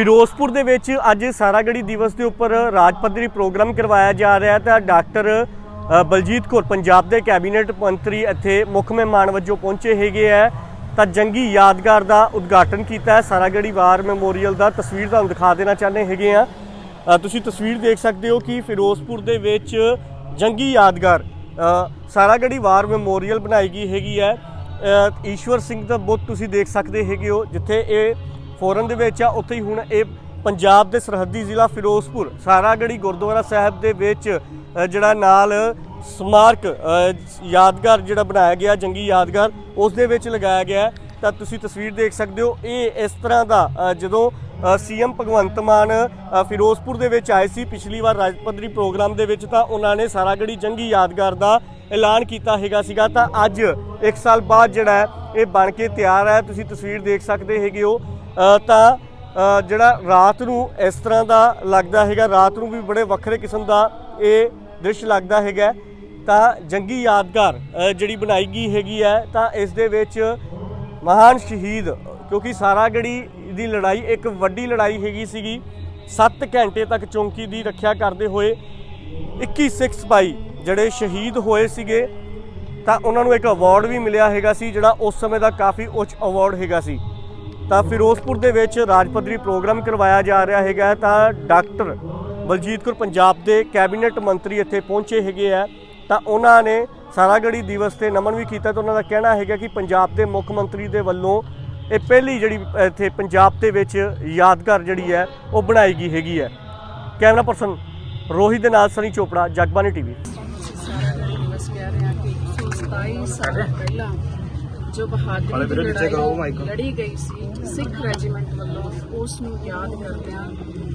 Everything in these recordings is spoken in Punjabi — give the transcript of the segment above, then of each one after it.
ਫਿਰੋਜ਼ਪੁਰ ਦੇ ਵਿੱਚ ਅੱਜ ਸਾਰਾਗੜੀ ਦਿਵਸ ਦੇ ਉੱਪਰ ਰਾਜ ਪੱਧਰੀ ਪ੍ਰੋਗਰਾਮ ਕਰਵਾਇਆ ਜਾ ਰਿਹਾ ਹੈ। ਤਾਂ ਡਾਕਟਰ ਬਲਜੀਤ ਕੌਰ ਪੰਜਾਬ ਦੇ ਕੈਬਨਿਟ ਮੰਤਰੀ ਇੱਥੇ ਮੁੱਖ ਮਹਿਮਾਨ ਵਜੋਂ ਪਹੁੰਚੇ ਹੈਗੇ ਹੈ। ਤਾਂ ਜੰਗੀ ਯਾਦਗਾਰ ਦਾ ਉਦਘਾਟਨ ਕੀਤਾ ਹੈ। ਸਾਰਾਗੜੀ ਵਾਰ ਮੈਮੋਰੀਅਲ ਦਾ ਤਸਵੀਰ ਤੁਹਾਨੂੰ ਦਿਖਾ ਦੇਣਾ ਚਾਹੁੰਦੇ ਹੈਗੇ ਆ ਤੁਸੀਂ ਤਸਵੀਰ ਦੇਖ ਸਕਦੇ ਹੋ ਕਿ ਫਿਰੋਜ਼ਪੁਰ ਦੇ ਵਿੱਚ ਜੰਗੀ ਯਾਦਗਾਰ ਅ, ਸਾਰਾਗੜੀ ਵਾਰ ਮੈਮੋਰੀਅਲ ਬਣਾਈ ਗਈ ਹੈਗੀ ਹੈ। ਈਸ਼ਵਰ ਸਿੰਘ ਦਾ ਬੁੱਤ ਤੁਸੀਂ ਦੇਖ ਸਕਦੇ ਹੈਗੇ ਹੋ ਜਿੱਥੇ ਇਹ ਫੋਰਨ ਦੇ ਵਿੱਚ ਆ ਉੱਥੇ ਹੀ ਹੁਣ ਇਹ ਪੰਜਾਬ ਦੇ ਸਰਹੱਦੀ ਜ਼ਿਲ੍ਹਾ ਫਿਰੋਜ਼ਪੁਰ ਸਾਰਾਗੜੀ ਗੁਰਦੁਆਰਾ ਸਾਹਿਬ ਦੇ ਵਿੱਚ ਜਿਹੜਾ ਨਾਲ ਸਮਾਰਕ ਯਾਦਗਾਰ ਜਿਹੜਾ ਬਣਾਇਆ ਗਿਆ ਜੰਗੀ ਯਾਦਗਾਰ ਉਸ ਦੇ ਵਿੱਚ ਲਗਾਇਆ ਗਿਆ ਤਾਂ ਤੁਸੀਂ ਤਸਵੀਰ ਦੇਖ ਸਕਦੇ ਹੋ ਇਹ ਇਸ ਤਰ੍ਹਾਂ ਦਾ ਅ, ਜਦੋਂ ਸੀਐਮ ਭਗਵੰਤ ਮਾਨ ਫਿਰੋਜ਼ਪੁਰ ਦੇ ਵਿੱਚ ਆਏ ਸੀ ਪਿਛਲੀ ਵਾਰ ਰਾਜ ਪੱਧਰੀ ਪ੍ਰੋਗਰਾਮ ਦੇ ਵਿੱਚ ਤਾਂ ਉਹਨਾਂ ਨੇ ਸਾਰਾਗੜੀ ਜੰਗੀ ਯਾਦਗਾਰ ਦਾ ਐਲਾਨ ਕੀਤਾ ਹੈਗਾ ਸੀਗਾ। ਤਾਂ ਅੱਜ 1 ਸਾਲ ਬਾਅਦ ਜਿਹੜਾ ਇਹ ਬਣ ਕੇ ਤਿਆਰ ਹੈ। ਤੁਸੀਂ ਤਸਵੀਰ ਦੇਖ ਸਕਦੇ ਹੈਗੇ ਹੋ। ਤਾਂ ਜਿਹੜਾ ਰਾਤ ਨੂੰ ਇਸ ਤਰ੍ਹਾਂ ਦਾ ਲੱਗਦਾ ਹੈਗਾ, ਰਾਤ ਨੂੰ ਵੀ ਬੜੇ ਵੱਖਰੇ ਕਿਸਮ ਦਾ ਇਹ ਦ੍ਰਿਸ਼ ਲੱਗਦਾ ਹੈਗਾ। ਤਾਂ ਜੰਗੀ ਯਾਦਗਾਰ ਜਿਹੜੀ ਬਣਾਈ ਗਈ ਹੈਗੀ ਹੈ, ਤਾਂ ਇਸ ਦੇ ਵਿੱਚ ਮਹਾਨ ਸ਼ਹੀਦ, ਕਿਉਂਕਿ ਸਾਰਾਗੜੀ ਦੀ ਲੜਾਈ ਇੱਕ ਵੱਡੀ ਲੜਾਈ ਹੈਗੀ ਸੀਗੀ। 7 ਘੰਟੇ ਤੱਕ ਚੌਂਕੀ ਦੀ ਰੱਖਿਆ ਕਰਦੇ ਹੋਏ 21 ਸਿੱਖ ਸਿਪਾਹੀ ਜਿਹੜੇ ਸ਼ਹੀਦ ਹੋਏ ਸੀਗੇ, ਤਾਂ ਉਹਨਾਂ ਨੂੰ ਇੱਕ ਅਵਾਰਡ ਵੀ ਮਿਲਿਆ ਹੈਗਾ ਸੀ, ਜਿਹੜਾ ਉਸ ਸਮੇਂ ਦਾ ਕਾਫੀ ਉੱਚ ਅਵਾਰਡ ਹੈਗਾ ਸੀ। ਤਾਂ ਫਿਰੋਜ਼ਪੁਰ ਦੇ ਵਿੱਚ ਰਾਜ ਪੱਧਰੀ ਪ੍ਰੋਗਰਾਮ ਕਰਵਾਇਆ ਜਾ ਰਿਹਾ ਹੈਗਾ ਤਾਂ ਡਾਕਟਰ ਬਲਜੀਤ ਕੌਰ ਪੰਜਾਬ ਦੇ ਕੈਬਨਿਟ ਮੰਤਰੀ ਇੱਥੇ ਪਹੁੰਚੇ ਹੈਗੇ ਆ। ਤਾਂ ਉਹਨਾਂ ਨੇ ਸਾਰਾਗੜੀ ਦਿਵਸ ਤੇ ਨਮਨ ਵੀ ਕੀਤਾ ਤਾਂ ਉਹਨਾਂ ਦਾ ਕਹਿਣਾ ਹੈਗਾ ਕਿ ਪੰਜਾਬ ਦੇ ਮੁੱਖ ਮੰਤਰੀ ਦੇ ਵੱਲੋਂ ਇਹ ਪਹਿਲੀ ਜਿਹੜੀ ਇੱਥੇ ਪੰਜਾਬ ਦੇ ਵਿੱਚ ਯਾਦਗਾਰ ਜਿਹੜੀ ਹੈ, ਉਹ ਬਣਾਈ ਗਈ ਹੈਗੀ ਹੈ। ਕੈਮਰਾ ਪਰਸਨ ਰੋਹਿਤ ਦੇ ਨਾਲ ਸਨੀ ਚੋਪੜਾ ਜਗਬਾਨੀ ਟੀਵੀ। ਸਾਰਾਗੜੀ ਦਿਵਸ ਕਹਿ ਰਹੇ ਹਾਂ ਕਿ 127 ਸਾਲ ਪਹਿਲਾਂ ਜੋ ਬਹਾਦਰੀ ਦੀ ਲੜਾਈ ਲੜੀ ਗਈ ਸੀ ਸਿੱਖ ਰੈਜੀਮੈਂਟ ਵੱਲੋਂ ਉਸ ਨੂੰ ਯਾਦ ਕਰਦਿਆਂ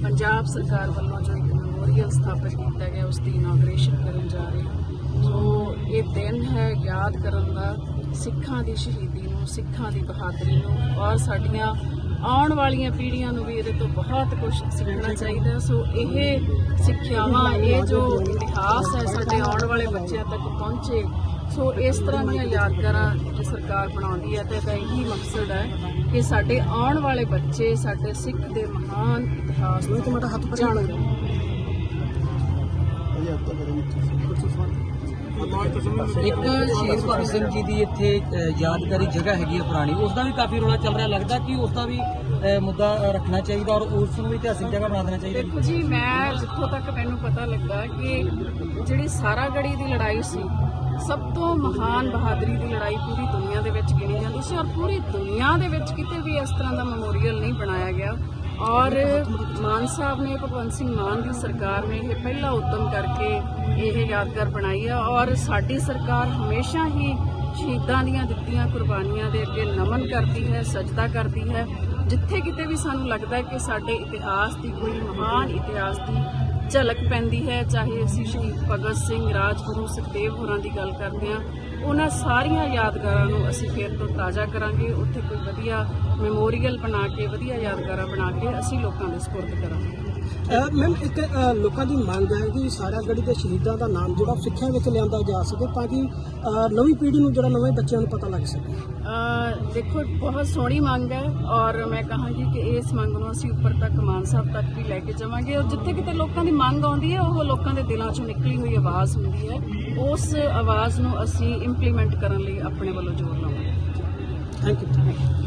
ਪੰਜਾਬ ਸਰਕਾਰ ਵੱਲੋਂ ਜੋ ਇੱਕ ਮੈਮੋਰੀਅਲ ਸਥਾਪਿਤ ਕੀਤਾ ਗਿਆ ਉਸ ਦੀ ਇਨਾਗ੍ਰੇਸ਼ਨ ਕਰਨ ਜਾ ਰਹੇ ਹਾਂ ਸੋ ਇਹ ਦਿਨ ਹੈ ਯਾਦ ਕਰਨ ਦਾ ਸਿੱਖਾਂ ਦੀ ਸ਼ਹੀਦੀ ਨੂੰ ਸਿੱਖਾਂ ਦੀ ਬਹਾਦਰੀ ਨੂੰ ਔਰ ਸਾਡੀਆਂ ਆਉਣ ਵਾਲੀਆਂ ਪੀੜ੍ਹੀਆਂ ਨੂੰ ਵੀ ਇਹਦੇ ਤੋਂ ਬਹੁਤ ਕੁਝ ਸਿੱਖਣਾ ਚਾਹੀਦਾ। ਸੋ ਇਹ ਸਿੱਖਿਆਵਾਂ ਇਹ ਜੋ ਇਤਿਹਾਸ ਹੈ ਸਾਡੇ ਆਉਣ ਵਾਲੇ ਬੱਚਿਆਂ ਤੱਕ ਪਹੁੰਚੇ ਸੋ ਇਸ ਤਰ੍ਹਾਂ ਦੀਆਂ ਯਾਦਗਾਰਾਂ ਜੇ ਸਰਕਾਰ ਬਣਾਉਂਦੀ ਹੈ ਤੇ ਇਹਦਾ ਇਹੀ ਮਕਸਦ ਹੈ ਕਿ ਸਾਡੇ ਆਉਣ ਵਾਲੇ ਬੱਚੇ ਸਾਡੇ ਸਿੱਖ ਦੇ ਮਹਾਨ ਇਤਿਹਾਸ ਨੂੰ ਜਾਣਨ ਇੱਕ ਸ਼ਹੀਦ ਭਗਤ ਸਿੰਘ ਜੀ ਦੀ ਇੱਥੇ ਯਾਦਗਾਰੀ ਜਗ੍ਹਾ ਹੈਗੀ ਹੈ ਪੁਰਾਣੀ। ਉਸ ਦਾ ਵੀ ਕਾਫੀ ਰੌਲਾ ਚੱਲ ਰਿਹਾ। ਲੱਗਦਾ ਕਿ ਉਸ ਦਾ ਵੀ ਮੁੱਦਾ ਰੱਖਣਾ ਚਾਹੀਦਾ ਔਰ ਉਸ ਨੂੰ ਵੀ ਇਤਿਹਾਸਿਕ ਜਗ੍ਹਾ ਬਣਾ ਦੇਣਾ ਚਾਹੀਦਾ ਦੇਖੋ ਜੀ ਮੈਂ ਜਿੱਥੋਂ ਤੱਕ ਮੈਨੂੰ ਪਤਾ ਲੱਗਾ ਕਿ ਜਿਹੜੀ ਸਾਰਾਗੜੀ ਦੀ ਲੜਾਈ ਸੀ ਸਭ ਤੋਂ ਮਹਾਨ ਬਹਾਦਰੀ ਦੀ ਲੜਾਈ ਪੂਰੀ ਦੁਨੀਆ ਦੇ ਵਿੱਚ ਗਿਣੀ ਜਾਂਦੀ ਸੀ ਔਰ ਪੂਰੀ ਦੁਨੀਆ ਦੇ ਵਿੱਚ ਕਿਤੇ ਵੀ ਇਸ ਤਰ੍ਹਾਂ ਦਾ ਮੈਮੋਰੀਅਲ ਨਹੀਂ ਬਣਾਇਆ ਗਿਆ। ਔਰ ਮਾਨ ਸਾਹਿਬ ਨੇ, ਭਗਵੰਤ ਸਿੰਘ ਮਾਨ ਦੀ ਸਰਕਾਰ ਨੇ ਇਹ ਪਹਿਲਾ ਉਦਮ ਕਰਕੇ ਇਹ ਯਾਦਗਾਰ ਬਣਾਈ ਹੈ ਔਰ ਸਾਡੀ ਸਰਕਾਰ ਹਮੇਸ਼ਾ ਹੀ ਸ਼ਹੀਦਾਂ ਦੀਆਂ ਦਿੱਤੀਆਂ ਕੁਰਬਾਨੀਆਂ ਦੇ ਅੱਗੇ ਨਮਨ ਕਰਦੀ ਹੈ, ਸਜਦਾ ਕਰਦੀ ਹੈ। ਜਿੱਥੇ ਕਿਤੇ ਵੀ ਸਾਨੂੰ ਲੱਗਦਾ ਹੈ ਕਿ ਸਾਡੇ ਇਤਿਹਾਸ ਦੀ ਕੋਈ ਮਹਾਨ ਇਤਿਹਾਸ ਦੀ ਝਲਕ ਪੈਂਦੀ ਹੈ, ਚਾਹੇ ਅਸੀਂ ਸ਼ਹੀਦ ਭਗਤ ਸਿੰਘ, ਰਾਜਗੁਰੂ ਸੁਖਦੇਵ ਹੋਰਾਂ ਦੀ ਗੱਲ ਕਰਦੇ ਹਾਂ, ਉਹਨਾਂ ਸਾਰੀਆਂ ਯਾਦਗਾਰਾਂ ਨੂੰ ਅਸੀਂ ਫਿਰ ਤੋਂ ਤਾਜ਼ਾ ਕਰਾਂਗੇ। ਉੱਥੇ ਕੋਈ ਵਧੀਆ ਮੈਮੋਰੀਅਲ ਬਣਾ ਕੇ, ਵਧੀਆ ਯਾਦਗਾਰਾਂ ਬਣਾ ਕੇ ਅਸੀਂ ਲੋਕਾਂ ਦੇ ਸਪੁਰਦ ਕਰਾਂਗੇ। ਮੈਮ ਇੱਕ ਅ, ਲੋਕਾਂ ਦੀ ਮੰਗ ਹੈ ਕਿ ਸਾਰਾਗੜੀ ਦੇ ਸ਼ਹੀਦਾਂ ਦਾ ਨਾਮ ਜਿਹੜਾ ਸਿੱਖਿਆ ਵਿੱਚ ਲਿਆਂਦਾ ਜਾ ਸਕੇ ਤਾਂ ਕਿ ਅ, ਨਵੀਂ ਪੀੜ੍ਹੀ ਨੂੰ ਜਿਹੜਾ ਨਵੇਂ ਬੱਚਿਆਂ ਨੂੰ ਪਤਾ ਲੱਗ ਸਕੇ। ਦੇਖੋ ਬਹੁਤ ਸੋਹਣੀ ਮੰਗ ਹੈ ਔਰ ਮੈਂ ਕਹਾਂਗੀ ਕਿ ਇਸ ਮੰਗ ਨੂੰ ਅਸੀਂ ਉੱਪਰ ਤੱਕ ਮਾਨ ਸਾਹਿਬ ਤੱਕ ਵੀ ਲੈ ਕੇ ਜਾਵਾਂਗੇ ਔਰ ਜਿੱਥੇ ਕਿਤੇ ਲੋਕਾਂ ਦੀ ਮੰਗ ਆਉਂਦੀ ਹੈ ਉਹ ਲੋਕਾਂ ਦੇ ਦਿਲਾਂ ਚੋਂ ਨਿਕਲੀ ਹੋਈ ਆਵਾਜ਼ ਹੁੰਦੀ ਹੈ। ਉਸ ਆਵਾਜ਼ ਨੂੰ ਅਸੀਂ ਇੰਪਲੀਮੈਂਟ ਕਰਨ ਲਈ ਆਪਣੇ ਵੱਲੋਂ ਜ਼ੋਰ ਲਾਵਾਂਗੇ। Thank you